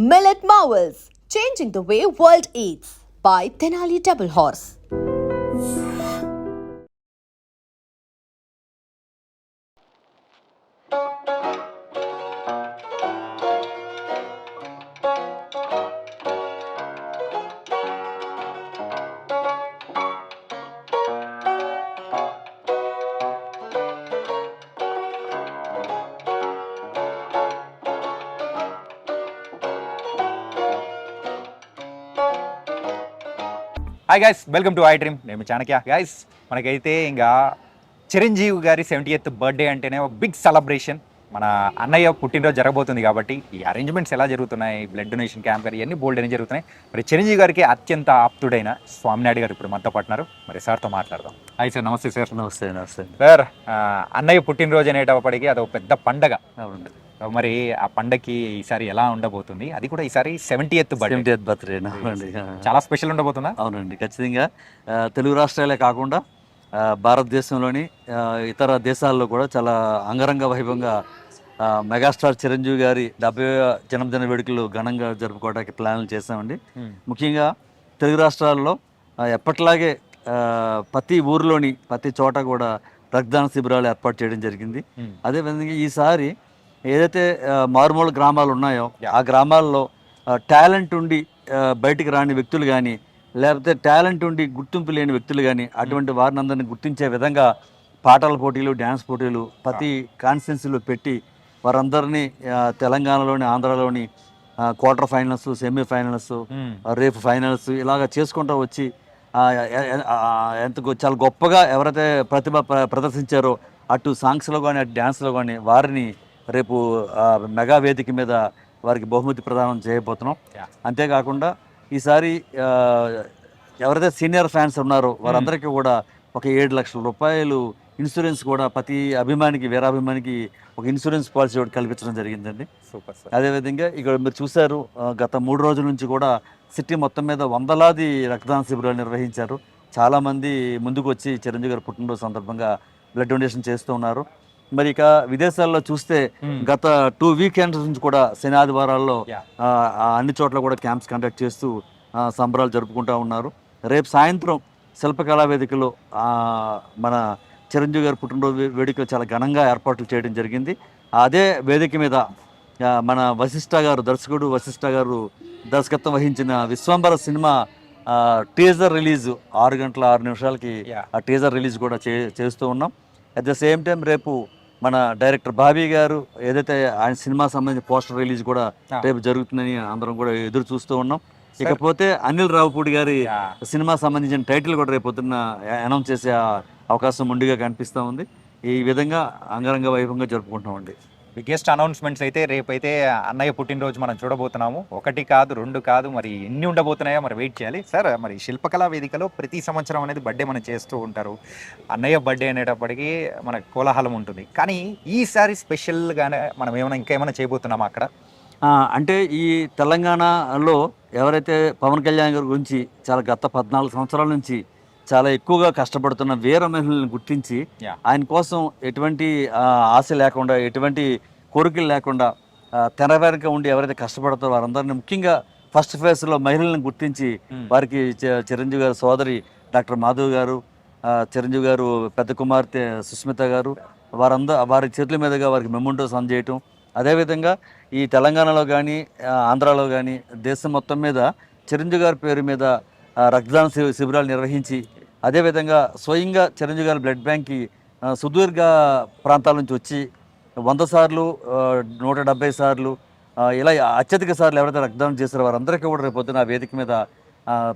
Millet Marvels, changing the way world eats by Tenali Double Horse. Hi guys welcome to iDream నేను Chanakya. Guys మనకైతే ఇంకా చిరంజీవి గారి seventy eighth birthday అంటేనే ఒక big celebration మన అన్నయ్య పుట్టినరోజు జరగబోతుంది కాబట్టి ఈ అరేంజ్మెంట్స్ ఎలా జరుగుతున్నాయి బ్లడ్ డొనేషన్ క్యాంప్ గారు ఇవన్నీ బోల్డ్ అని జరుగుతున్నాయి. మరి చిరంజీవి గారికి అత్యంత ఆప్తుడైన స్వామినాయుడు గారు ఇప్పుడు మనతో పట్టినారు మరి సార్తో మాట్లాడదాం. హాయ్ సార్ నమస్తే సార్ నమస్తే నమస్తే. సార్ అన్నయ్య పుట్టినరోజు అనేటప్పటికి అది ఒక పెద్ద పండగ. మరి ఆ పండగకి ఈసారి ఎలా ఉండబోతుంది? అది కూడా ఈసారి సెవెంటీ ఎయిత్ బర్త్డే అవునండి చాలా స్పెషల్ ఉండబోతుందా? అవునండి ఖచ్చితంగా. తెలుగు రాష్ట్రాలే కాకుండా భారతదేశంలోని ఇతర దేశాల్లో కూడా చాలా అంగరంగ వైభవంగా మెగాస్టార్ చిరంజీవి గారి డెబ్బై జన్మదిన వేడుకలు ఘనంగా జరుపుకోవడానికి ప్లాన్లు చేశామండి. ముఖ్యంగా తెలుగు రాష్ట్రాల్లో ఎప్పటిలాగే ప్రతి ఊరిలోని ప్రతి చోట కూడా రక్తదాన శిబిరాలు ఏర్పాటు చేయడం జరిగింది. Hmm. అదేవిధంగా ఈసారి ఏదైతే మారుమూల గ్రామాలు ఉన్నాయో. ఆ గ్రామాల్లో టాలెంట్ ఉండి బయటికి రాని వ్యక్తులు కానీ లేకపోతే టాలెంట్ ఉండి గుర్తింపు లేని వ్యక్తులు కానీ అటువంటి వారిని అందరిని గుర్తించే విధంగా పాటల పోటీలు డ్యాన్స్ పోటీలు ప్రతి కాన్స్టిట్యున్సీలో పెట్టి వారందరినీ తెలంగాణలోని ఆంధ్రాలోని quarter finals semi finals hmm. రేపు ఫైనల్స్ ఇలాగ చేసుకుంటూ వచ్చి ఎంత చాలా గొప్పగా ఎవరైతే ప్రతిభ ప్ర- ప్రదర్శించారో అటు సాంగ్స్లో కానీ అటు డ్యాన్స్లో కానీ వారిని రేపు మెగా వేదిక మీద వారికి బహుమతి ప్రదానం చేయబోతున్నాం. అంతేకాకుండా ఈసారి ఎవరైతే సీనియర్ ఫ్యాన్స్ ఉన్నారో వారందరికీ కూడా ఒక ఏడు లక్షల రూపాయలు ఇన్సూరెన్స్ కూడా ప్రతి అభిమానికి వీరాభిమానికి ఒక ఇన్సూరెన్స్ పాలసీ ఒకటి కల్పించడం జరిగిందండి. Super sir. అదేవిధంగా ఇక్కడ మీరు చూశారు గత మూడు రోజుల నుంచి కూడా సిటీ మొత్తం మీద వందలాది రక్తదాన శిబిరాలు నిర్వహించారు. చాలామంది ముందుకు వచ్చి చిరంజీవి గారి పుట్టినరోజు సందర్భంగా బ్లడ్ డొనేషన్ చేస్తూ ఉన్నారు. మరి ఇక విదేశాల్లో చూస్తే మ్మ్. గత టూ వీకెండ్స్ నుంచి కూడా శని ఆదివారాల్లో అన్ని చోట్ల కూడా క్యాంప్స్ కండక్ట్ చేస్తూ సంబరాలు జరుపుకుంటూ ఉన్నారు రేపు సాయంత్రం శిల్పకళా వేదికలో మన చిరంజీవి గారి పుట్టినరోజు వే- వేడుక చాలా ఘనంగా ఏర్పాట్లు చేయడం జరిగింది అదే వేదిక మీద మన వశిష్ఠ గారు దర్శకుడు వశిష్ఠ గారు దర్శకత్వం వహించిన విశ్వంబర సినిమా టీజర్ రిలీజ్ ఆరు గంటల ఆరు నిమిషాలకి. ఆ టీజర్ రిలీజ్ కూడా చే చేస్తూ ఉన్నాం అట్ ద సేమ్ టైం రేపు మన డైరెక్టర్ బాబీ గారు ఏదైతే ఆయన సినిమా సంబంధించిన పోస్టర్ రిలీజ్ కూడా. రేపు జరుగుతుందని అందరం కూడా ఎదురు చూస్తూ ఉన్నాం ఇకపోతే అనిల్ రావుపూడి గారి. సినిమా సంబంధించిన టైటిల్ కూడా రేపు పొద్దున్న అనౌన్స్ చేసే అవకాశం ముందుగా కనిపిస్తూ ఉంది ఈ విధంగా అంగరంగ వైభవంగా జరుపుకుంటామండి బిగ్గెస్ట్ అనౌన్స్మెంట్స్ అయితే రేపైతే అన్నయ్య పుట్టినరోజు మనం చూడబోతున్నాము. ఒకటి కాదు రెండు కాదు మరి ఎన్ని ఉండబోతున్నాయో మరి వెయిట్ చేయాలి. సార్ మరి శిల్పకళా వేదికలో ప్రతి సంవత్సరం అనేది బర్త్డే మనం చేస్తూ ఉంటారు. అన్నయ్య బర్త్డే అనేటప్పటికీ మనకు కోలాహలం ఉంటుంది. కానీ ఈసారి స్పెషల్గానే మనం ఏమైనా ఇంకా ఏమైనా చేయబోతున్నామా అక్కడ? అంటే ఈ తెలంగాణలో ఎవరైతే పవన్ కళ్యాణ్ గారి గురించి చాలా గత పద్నాలుగు సంవత్సరాల నుంచి చాలా ఎక్కువగా కష్టపడుతున్న వీర మహిళలను గుర్తించి. ఆయన కోసం ఎటువంటి ఆశ లేకుండా ఎటువంటి కోరికలు లేకుండా ఆ, తెర వెనక ఉండి ఎవరైతే కష్టపడతారో వారందరినీ ముఖ్యంగా ఫస్ట్ ఫేజ్లో మహిళలను గుర్తించి Hmm. వారికి చిరంజీవి గారి సోదరి డాక్టర్ మాధవ్ గారు చిరంజీవి గారు పెద్ద కుమార్తె సుస్మిత గారు వారందరూ వారి చేతుల మీదుగా వారికి మెమెంటోస్ అందజేయటం అదేవిధంగా ఈ తెలంగాణలో కానీ ఆంధ్రాలో కానీ దేశం మొత్తం మీద చిరంజీవి గారి పేరు మీద రక్తదాన శి- శిబిరాలు నిర్వహించి అదేవిధంగా స్వయంగా చిరంజీవి గారి బ్లడ్ బ్యాంక్కి సుదీర్ఘ ప్రాంతాల నుంచి వచ్చి వంద సార్లు నూట డెబ్బై సార్లు ఇలా అత్యధిక సార్లు ఎవరైతే రక్తదానం చేస్తారో వారందరికీ కూడా రేపు పొద్దున ఆ వేదిక మీద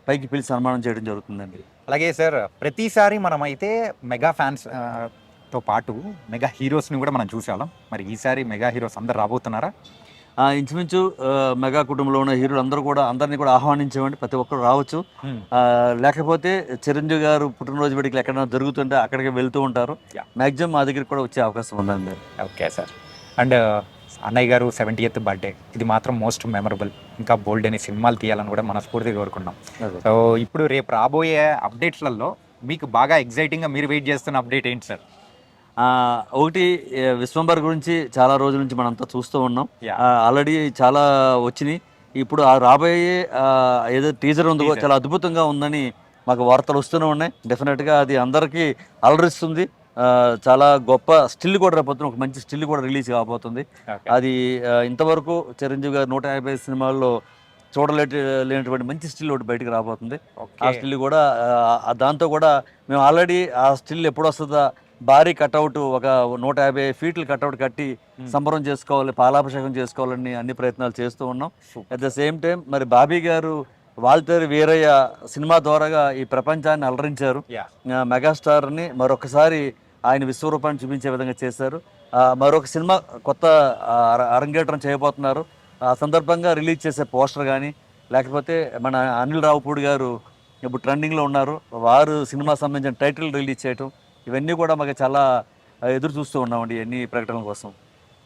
పైకి పిలిచి సన్మానం చేయడం జరుగుతుందండి. అలాగే సార్ ప్రతిసారి మనం అయితే మెగా ఫ్యాన్స్తో పాటు మెగా హీరోస్ని కూడా మనం చూసేవాళ్ళం. మరి ఈసారి మెగా హీరోస్ అందరు రాబోతున్నారా? ఇంచుమించు మెగా కుటుంబంలో ఉన్న హీరోలు అందరూ కూడా అందరినీ కూడా ఆహ్వానించామండి ప్రతి ఒక్కరు రావచ్చు. లేకపోతే చిరంజీవి గారు పుట్టినరోజు వేడుకలు ఎక్కడైనా జరుగుతుంటే అక్కడికి వెళ్తూ ఉంటారు. మ్యాక్సిమం మా దగ్గరికి కూడా వచ్చే అవకాశం ఉందండి. Okay sir. అండ్ అన్నయ్య గారు సెవెంటీ ఎయిత్ బర్త్డే. ఇది మాత్రం మోస్ట్ మెమరబుల్. ఇంకా బోల్డ్ అనే సినిమాలు తీయాలని కూడా మనస్ఫూర్తిగా కోరుకున్నాం. సో ఇప్పుడు రేపు రాబోయే అప్డేట్స్లలో మీకు బాగా ఎగ్జైటింగ్గా మీరు వెయిట్ చేస్తున్న అప్డేట్ ఏంటి సార్? ఒకటి విశ్వంబర్ గురించి చాలా రోజుల నుంచి మనంతా చూస్తూ ఉన్నాం. ఆల్రెడీ చాలా వచ్చినాయి. ఇప్పుడు ఆ రాబోయే ఏదో టీజర్ ఉందో చాలా అద్భుతంగా ఉందని మాకు వార్తలు వస్తూనే ఉన్నాయి. డెఫినెట్గా అది అందరికీ అలరిస్తుంది. చాలా గొప్ప స్టిల్ కూడా రేపొద్దున ఒక మంచి స్టిల్ కూడా రిలీజ్ కాబోతుంది. అది ఇంతవరకు చిరంజీవి గారు నూట యాభై సినిమాల్లో చూడలేటి లేనటువంటి మంచి స్టిల్ ఒకటి బయటకు రాబోతుంది. ఆ. స్టిల్ కూడా దాంతో కూడా మేము ఆల్రెడీ ఆ స్టిల్ ఎప్పుడు వస్తుందా భారీ కట్అవుట్ ఒక నూట యాభై ఫీట్లు కట్అవుట్ కట్టి సంబరం చేసుకోవాలి పాలాభిషేకం చేసుకోవాలని అన్ని ప్రయత్నాలు చేస్తూ ఉన్నాం. అట్ ద సేమ్ టైం మరి బాబీ గారు వాల్తేరు వీరయ్య సినిమా ద్వారాగా ఈ ప్రపంచాన్ని అలరించారు. మెగాస్టార్ని మరొకసారి ఆయన విశ్వరూపాన్ని చూపించే విధంగా చేశారు. మరొక సినిమా కొత్త అరంగేట్రం చేయబోతున్నారు. ఆ సందర్భంగా రిలీజ్ చేసే పోస్టర్ కానీ లేకపోతే మన అనిల్ రావుపూడి గారు ఇప్పుడు ట్రెండింగ్లో ఉన్నారు. వారు సినిమా సంబంధించిన టైటిల్ రిలీజ్ చేయటం ఇవన్నీ కూడా మాకు చాలా ఎదురు చూస్తూ ఉన్నామండి ఇవన్నీ ప్రకటనల కోసం.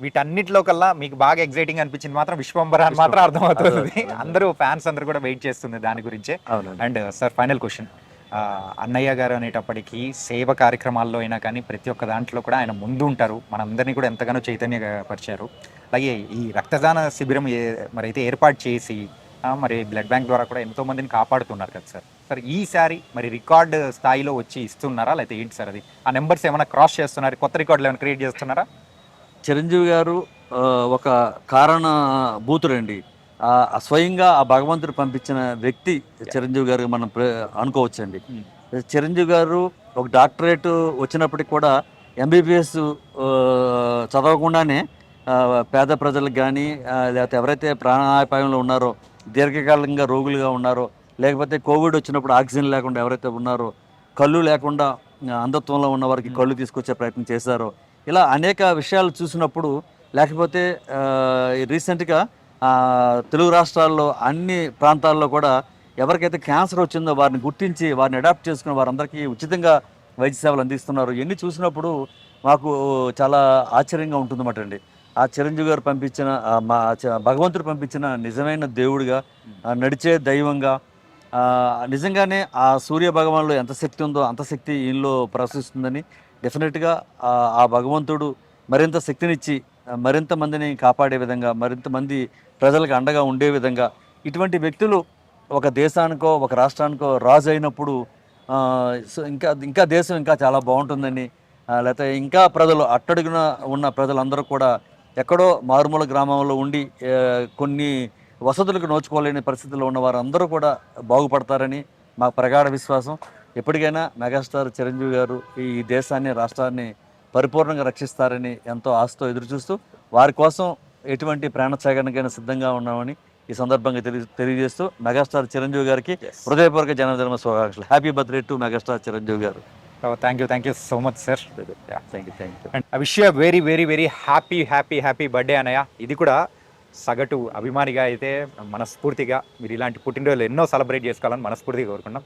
వీటన్నిటిలో కల్లా మీకు బాగా ఎగ్జైటింగ్ అనిపించింది మాత్రం విశ్వంబర అని మాత్రం అర్థమవుతుంది. అందరూ ఫ్యాన్స్ అందరూ కూడా వెయిట్ చేస్తుంది దాని గురించే. అండ్ సార్ ఫైనల్ క్వశ్చన్ అన్నయ్య గారు అనేటప్పటికీ సేవ కార్యక్రమాల్లో అయినా కానీ ప్రతి ఒక్క దాంట్లో కూడా ఆయన ముందు ఉంటారు. మనందరినీ కూడా ఎంతగానో చైతన్యపరిచారు. అలాగే ఈ రక్తదాన శిబిరం ఏ మరి అయితే ఏర్పాటు చేసి మరి బ్లడ్ బ్యాంక్ ద్వారా కూడా ఎంతో మందిని కాపాడుతున్నారు కదా సార్ సార్ ఈసారి మరి రికార్డ్ స్థాయిలో వచ్చి ఇస్తున్నారా? లేకపోతే ఏంటి సార్ అది? ఆ నెంబర్స్ ఏమైనా క్రాస్ చేస్తున్నారు? కొత్త రికార్డులు ఏమైనా క్రియేట్ చేస్తున్నారా? చిరంజీవి గారు ఒక కారణ భూతుడండి స్వయంగా ఆ భగవంతుడు పంపించిన వ్యక్తి చిరంజీవి గారు మనం అనుకోవచ్చండి. Hmm. చిరంజీవి గారు ఒక డాక్టరేట్ వచ్చినప్పటికి కూడా ఎంబీబీఎస్ చదవకుండానే పేద ప్రజలకు కానీ లేకపోతే ఎవరైతే ప్రాణాపాయంలో ఉన్నారో దీర్ఘకాలంగా రోగులుగా ఉన్నారో లేకపోతే కోవిడ్ వచ్చినప్పుడు ఆక్సిజన్ లేకుండా ఎవరైతే ఉన్నారో కళ్ళు లేకుండా అంధత్వంలో ఉన్న వారికి కళ్ళు తీసుకొచ్చే ప్రయత్నం చేశారో ఇలా అనేక విషయాలు చూసినప్పుడు లేకపోతే రీసెంట్గా తెలుగు రాష్ట్రాల్లో అన్ని ప్రాంతాల్లో కూడా ఎవరికైతే క్యాన్సర్ వచ్చిందో వారిని గుర్తించి వారిని అడాప్ట్ చేసుకుని వారందరికీ ఉచితంగా వైద్య సేవలు అందిస్తున్నారు. ఇవన్నీ చూసినప్పుడు మాకు చాలా ఆశ్చర్యంగా ఉంటుందన్నమాట అండి. ఆ చిరంజీవి గారు పంపించిన మా చ- భగవంతుడు పంపించిన నిజమైన దేవుడిగా నడిచే దైవంగా నిజంగానే ఆ సూర్య భగవాన్లో ఎంత శక్తి ఉందో అంత శక్తి ఈయనలో ప్రవశిస్తుందని డెఫినెట్గా ఆ భగవంతుడు మరింత శక్తినిచ్చి మరింత మందిని కాపాడే విధంగా మరింత మంది ప్రజలకు అండగా ఉండే విధంగా ఇటువంటి వ్యక్తులు ఒక దేశానికో ఒక రాష్ట్రానికో రాజు అయినప్పుడు ఇంకా ఇంకా దేశం ఇంకా చాలా బాగుంటుందని లేకపోతే ఇంకా ప్రజలు అట్టడుగున ఉన్న ప్రజలందరూ కూడా ఎక్కడో మారుమూల గ్రామంలో ఉండి కొన్ని వసతులకు నోచుకోలేని పరిస్థితుల్లో ఉన్న వారందరూ కూడా బాగుపడతారని మా ప్రగాఢ విశ్వాసం. ఎప్పటికైనా మెగాస్టార్ చిరంజీవి గారు ఈ దేశాన్ని రాష్ట్రాన్ని పరిపూర్ణంగా రక్షిస్తారని ఎంతో ఆశతో ఎదురుచూస్తూ వారి కోసం ఎటువంటి ప్రాణత్యాగానికైనా సిద్ధంగా ఉన్నామని ఈ సందర్భంగా తెలియ తెలియజేస్తూ మెగాస్టార్ చిరంజీవి గారికి హృదయపూర్వక జన్మదిన శుభాకాంక్షలు. Happy birthday to megastar Chiranjeevi గారు. Thank you thank you so much sir thank you thank you and I wish you very very very happy happy happy birthday అన్నయ్య ఇది కూడా సగటు అభిమానిగా అయితే మనస్ఫూర్తిగా మీరు ఇలాంటి పుట్టినరోజులు ఎన్నో సెలబ్రేట్ చేసుకోవాలని మనస్ఫూర్తిగా కోరుకున్నాం.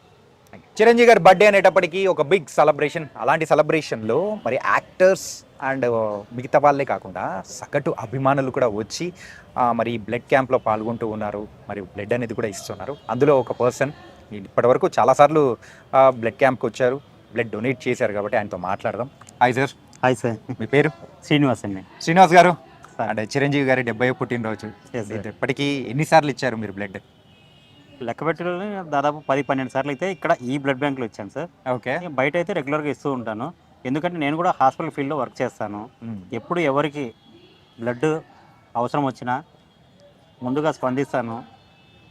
చిరంజీవి గారి బర్త్డే అనేటప్పటికీ ఒక బిగ్ సెలబ్రేషన్ అలాంటి సెలబ్రేషన్లో మరి యాక్టర్స్ అండ్ మిగతా వాళ్ళే కాకుండా సగటు అభిమానులు కూడా వచ్చి మరి బ్లడ్ క్యాంప్లో పాల్గొంటూ ఉన్నారు. మరి బ్లడ్ అనేది కూడా ఇస్తున్నారు. అందులో ఒక పర్సన్ ఇప్పటివరకు చాలాసార్లు బ్లడ్ క్యాంప్కి వచ్చారు. బ్లడ్ డొనేట్ చేశారు కాబట్టి ఆయనతో మాట్లాడదాం. హాయ్ సార్ హాయ్ సార్ మీ పేరు? శ్రీనివాస్ అండి. శ్రీనివాస్ గారు. అంటే చిరంజీవి గారి డెబ్బై పుట్టినరోజు. ఇప్పటికీ ఎన్నిసార్లు ఇచ్చారు మీరు బ్లడ్? లెక్క పెట్టడంలో దాదాపు పది పన్నెండు సార్లు అయితే ఇక్కడ ఈ బ్లడ్ బ్యాంక్లో ఇచ్చాను సార్. ఓకే. బయట అయితే రెగ్యులర్గా ఇస్తూ ఉంటాను. ఎందుకంటే నేను కూడా హాస్పిటల్ ఫీల్డ్లో వర్క్ చేస్తాను. ఎప్పుడు ఎవరికి బ్లడ్ అవసరం వచ్చినా ముందుగా స్పందిస్తాను.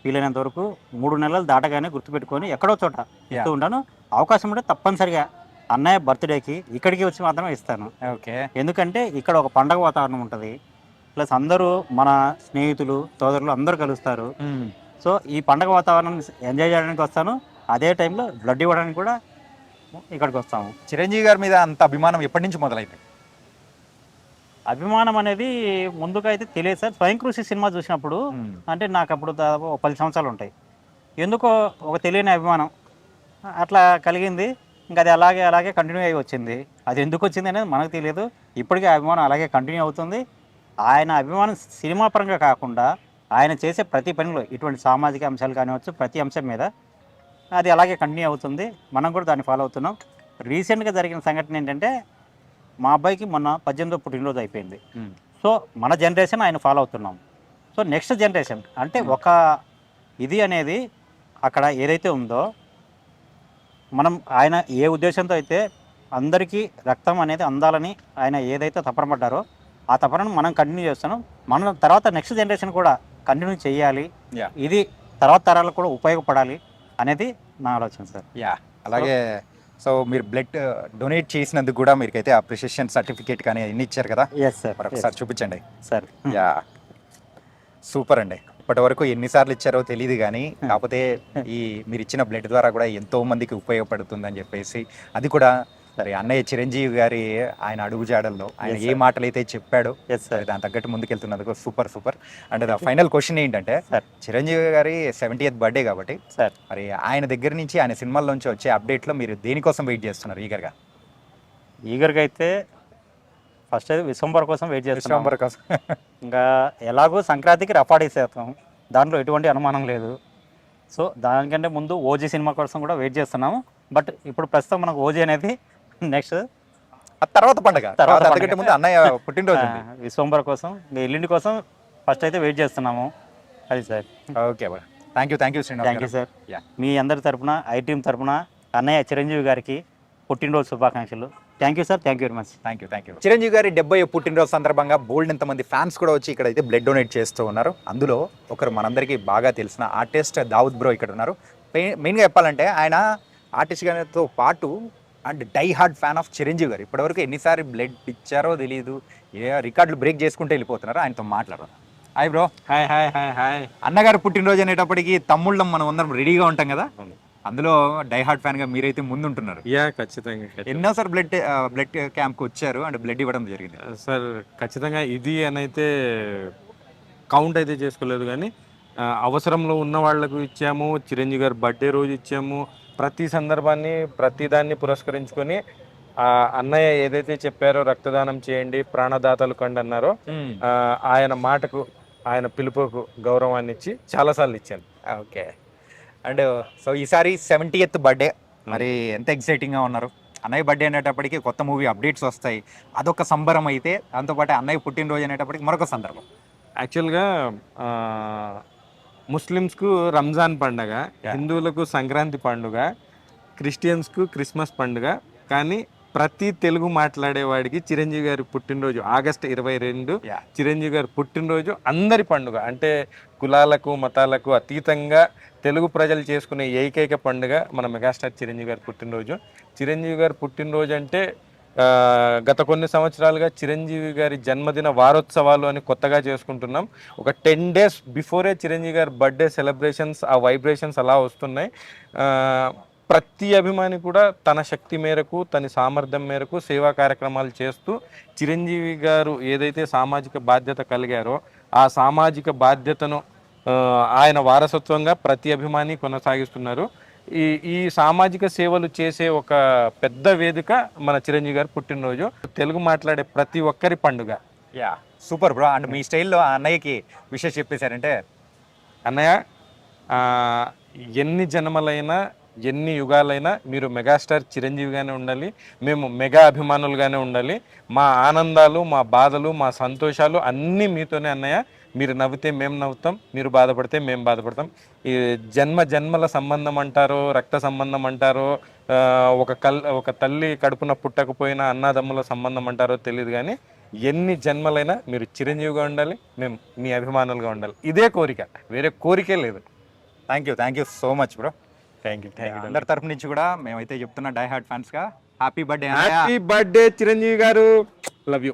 వీలైనంత వరకు మూడు నెలలు దాటగానే గుర్తుపెట్టుకొని ఎక్కడో చోట ఇస్తూ ఉంటాను. అవకాశం ఉంటే తప్పనిసరిగా అన్నయ్య బర్త్డేకి ఇక్కడికి వచ్చి మాత్రమే ఇస్తాను. ఓకే. ఎందుకంటే ఇక్కడ ఒక పండగ వాతావరణం ఉంటుంది. ప్లస్ అందరూ మన స్నేహితులు సోదరులు అందరూ కలుస్తారు. సో ఈ పండగ వాతావరణం ఎంజాయ్ చేయడానికి వస్తాను. అదే టైంలో బ్లడ్ ఇవ్వడానికి కూడా ఇక్కడికి వస్తాము. చిరంజీవి గారి మీద అంత అభిమానం ఎప్పటి నుంచి మొదలైంది? అభిమానం అనేది ముందుగా అయితే తెలియదు సార్. స్వయం కృషి సినిమా చూసినప్పుడు అంటే నాకు అప్పుడు దాదాపు ఒక పది సంవత్సరాలు ఉంటాయి. ఎందుకో ఒక తెలియని అభిమానం. అట్లా కలిగింది. ఇంకా అది అలాగే అలాగే కంటిన్యూ అయ్యి వచ్చింది. అది ఎందుకు వచ్చింది అనేది మనకు తెలియదు. ఇప్పటికీ అభిమానం అలాగే కంటిన్యూ అవుతుంది. ఆయన అభిమానం సినిమా పరంగా కాకుండా ఆయన చేసే ప్రతి పనిలో ఇటువంటి సామాజిక అంశాలు కానివచ్చు ప్రతి అంశం మీద అది అలాగే కంటిన్యూ అవుతుంది. మనం కూడా దాన్ని ఫాలో అవుతున్నాం. రీసెంట్గా జరిగిన సంఘటన ఏంటంటే మా అబ్బాయికి మొన్న పద్దెనిమిదో పుట్టినరోజు అయిపోయింది. సో మన జనరేషన్ ఆయన ఫాలో అవుతున్నాం. సో నెక్స్ట్ జనరేషన్ అంటే ఒక ఇది అనేది అక్కడ ఏదైతే ఉందో మనం ఆయన ఏ ఉద్దేశంతో అయితే అందరికీ రక్తం అనేది అందాలని ఆయన ఏదైతే తపన పడ్డారో ఆ తపనను మనం కంటిన్యూ చేస్తున్నాం. మన తర్వాత నెక్స్ట్ జనరేషన్ కూడా కంటిన్యూ చేయాలి. ఇది తర్వాత తరాలకు కూడా ఉపయోగపడాలి అనేది నా ఆలోచన సార్. యా అలాగే సో మీరు బ్లడ్ డొనేట్ చేసినందుకు కూడా మీకైతే అప్రిషియేషన్ సర్టిఫికేట్ కానీ అన్ని ఇచ్చారు కదా? ఎస్ సార్ మరి ఒకసారి చూపించండి. సార్ యా సూపర్ అండి. ఇప్పటి వరకు ఎన్నిసార్లు ఇచ్చారో తెలియదు కానీ కాకపోతే ఈ మీరు ఇచ్చిన బ్లడ్ ద్వారా కూడా ఎంతో మందికి ఉపయోగపడుతుందని చెప్పేసి అది కూడా మరి అన్నయ్య చిరంజీవి గారి ఆయన అడుగుజాడల్లో ఆయన ఏ. మాటలు అయితే చెప్పాడో ఎస్ సరే సార్ దాని తగ్గట్టు ముందుకెళ్తున్నందుకు super super. And the final question ఏంటంటే. చిరంజీవి గారి సెవెంటీ ఎయిత్ బర్త్డే కాబట్టి సార్ మరి ఆయన దగ్గర నుంచి ఆయన సినిమాల నుంచి వచ్చే అప్డేట్లో మీరు దేనికోసం వెయిట్ చేస్తున్నారు ఈగర్గా ఈగర్గా అయితే ఫస్ట్ అయితే విశ్వంబర్ కోసం వెయిట్ చేస్తున్నాం. విశ్వంబర్ కోసం. ఇంకా ఎలాగో సంక్రాంతికి రఫాడేసేస్తాం దాంట్లో ఎటువంటి అనుమానం లేదు. సో దానికంటే ముందు ఓజీ సినిమా కోసం కూడా వెయిట్ చేస్తున్నాము. బట్ ఇప్పుడు ప్రస్తుతం మనకు ఓజీ అనేది నెక్స్ట్ తర్వాత పండగ. తర్వాత. అంతకంటే ముందు అన్నయ్య పుట్టినరోజు. విశ్వంబర్ కోసం ఇంకా ఎల్లుండి కోసం ఫస్ట్ అయితే వెయిట్ చేస్తున్నాము. అది sir. Okay thank you thank you thank you sir. మీ అందరి తరపున ఐ టీమ్ తరపున అన్నయ్య చిరంజీవి గారికి పుట్టినరోజు శుభాకాంక్షలు. Thank you sir thank you very much thank you thank you Chiranjeevi గారి డెబ్బై పుట్టినరోజు సందర్భంగా బోల్డ్ ఎంతమంది ఫ్యాన్స్ కూడా వచ్చి ఇక్కడ అయితే బ్లడ్ డొనేట్ చేస్తూ ఉన్నారు. అందులో ఒకరు మనందరికీ బాగా తెలిసిన ఆర్టిస్ట్ దావుద్ బ్రో ఇక్కడ ఉన్నారు. మెయిన్- మెయిన్గా చెప్పాలంటే ఆయన ఆర్టిస్ట్ గారితో పాటు and die hard fan of Chiranjeevi గారు. ఇప్పటివరకు ఎన్నిసార్లు బ్లడ్ ఇచ్చారో తెలియదు ఏ రికార్డులు బ్రేక్ చేసుకుంటూ వెళ్ళిపోతున్నారు ఆయనతో మాట్లాడరు hi bro hi hi hi hi అన్నగారు పుట్టినరోజు అనేటప్పటికి తమ్ముళ్ళం మనం అందరం రెడీగా ఉంటాం కదా? అందులో డై హార్డ్ ఫ్యాన్గా మీరైతే ముందుంటున్నారు. యా ఖచ్చితంగా. ఎన్నోసారి బ్లడ్ బ్లడ్ క్యాంప్కి వచ్చారు అండ్ బ్లడ్ ఇవ్వడం జరిగింది. సార్ ఖచ్చితంగా ఇది అని అయితే కౌంట్ అయితే చేసుకోలేదు కానీ అవసరంలో ఉన్న వాళ్ళకు ఇచ్చాము చిరంజీవి గారి బర్త్డే రోజు ఇచ్చాము ప్రతి సందర్భాన్ని ప్రతి దాన్ని పురస్కరించుకొని ఆ అన్నయ్య ఏదైతే చెప్పారో రక్తదానం చేయండి ప్రాణదాతలు కండి అన్నారో ఆయన మాటకు ఆయన పిలుపుకు గౌరవాన్ని ఇచ్చి చాలాసార్లు ఇచ్చాను. ఓకే. అండ్ సో ఈసారి సెవెంటీ ఎత్ బర్త్డే మరి ఎంత ఎక్సైటింగ్గా ఉన్నారు? అన్నయ్య బర్త్డే అనేటప్పటికి కొత్త మూవీ అప్డేట్స్ వస్తాయి. అదొక సంబరం అయితే దాంతోపాటు అన్నయ్య పుట్టినరోజు అనేటప్పటికి మరొక సందర్భం. యాక్చువల్గా ముస్లిమ్స్కు రంజాన్ పండగ హిందువులకు సంక్రాంతి పండుగ క్రిస్టియన్స్కు క్రిస్మస్ పండుగ. కానీ ప్రతి తెలుగు మాట్లాడేవాడికి చిరంజీవి గారి పుట్టినరోజు ఆగస్ట్ ఇరవై రెండు. చిరంజీవి గారి పుట్టినరోజు అందరి పండుగ. అంటే కులాలకు మతాలకు అతీతంగా తెలుగు ప్రజలు చేసుకునే ఏకైక పండుగ మన మెగాస్టార్ చిరంజీవి గారి పుట్టినరోజు. చిరంజీవి గారి పుట్టినరోజు అంటే గత కొన్ని సంవత్సరాలుగా చిరంజీవి గారి జన్మదిన వారోత్సవాలు అని కొత్తగా చేసుకుంటున్నాం. ఒక టెన్ డేస్ బిఫోరే చిరంజీవి గారి బర్త్డే సెలబ్రేషన్స్ ఆ వైబ్రేషన్స్ అలా వస్తున్నాయి. ప్రతి అభిమాని కూడా తన శక్తి మేరకు తన సామర్థ్యం మేరకు సేవా కార్యక్రమాలు చేస్తూ చిరంజీవి గారు ఏదైతే సామాజిక బాధ్యత కలిగారో ఆ సామాజిక బాధ్యతను ఆయన వారసత్వంగా ప్రతి అభిమాని కొనసాగిస్తున్నారు. ఈ ఈ సామాజిక సేవలు చేసే ఒక పెద్ద వేదిక మన చిరంజీవి గారి పుట్టినరోజు. తెలుగు మాట్లాడే ప్రతి ఒక్కరి పండుగ. Yeah super bro. అండ్ మీ స్టైల్లో ఆ అన్నయ్యకి విషయం చెప్పేశారంటే? అన్నయ్య ఆ, ఎన్ని జన్మలైనా ఎన్ని యుగాలైనా మీరు మెగాస్టార్ చిరంజీవిగానే ఉండాలి. మేము మెగా అభిమానులుగానే ఉండాలి. మా ఆనందాలు మా బాధలు మా సంతోషాలు అన్నీ మీతోనే అన్నయ్య. మీరు నవ్వితే మేము నవ్వుతాం మీరు బాధపడితే మేము బాధపడతాం. ఈ జన్మ జన్మల సంబంధం అంటారో రక్త సంబంధం అంటారో ఒక కల్ ఒక తల్లి కడుపున పుట్టకపోయినా అన్నదమ్ముల సంబంధం అంటారో తెలియదు కానీ ఎన్ని జన్మలైనా మీరు చిరంజీవిగా ఉండాలి మేము మీ అభిమానులుగా ఉండాలి. ఇదే కోరిక వేరే కోరికే లేదు. Thank you thank you so much bro thank you thank you అందరి తరపు నుంచి కూడా మేమైతే చెప్తున్నా die hard ఫ్యాన్స్గా happy birthday happy birthday Chiranjeevi గారు. Love you